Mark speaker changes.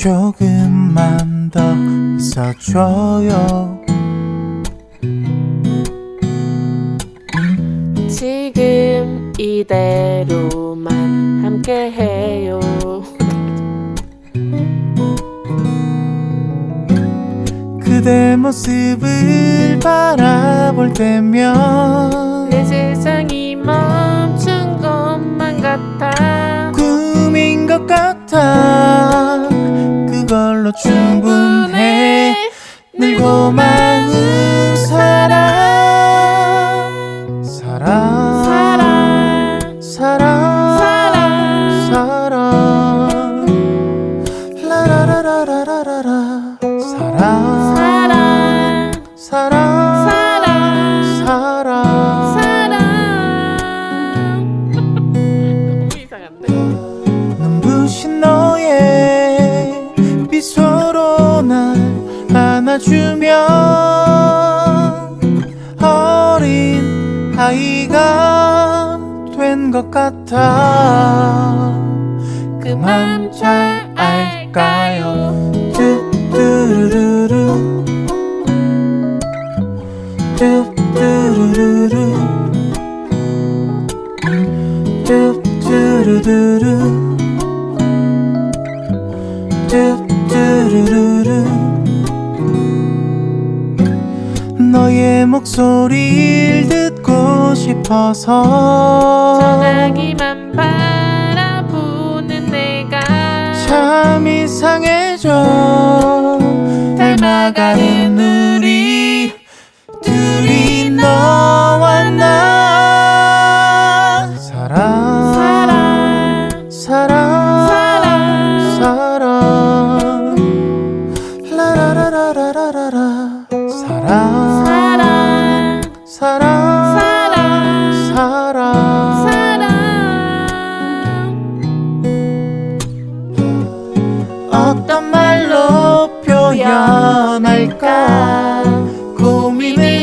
Speaker 1: 조금만 더 있어줘요
Speaker 2: 지금 이대로만 함께해요.
Speaker 1: 그대 모습을 바라볼 때면
Speaker 2: 내 세상이
Speaker 1: 걸로 충분해. 늘 고마운 안아주면 어린 아이가 된 것 같아.
Speaker 2: 그맘잘 알까요?
Speaker 1: 뚜뚜루루루. 뚜뚜루루루. 뚜뚜루루루. 뚜뚜루루루 목소리를 듣고 싶어서.
Speaker 2: 전화기만 바라보는 내가
Speaker 1: 참 이상해져. 닮아가는 발견할까? 고민이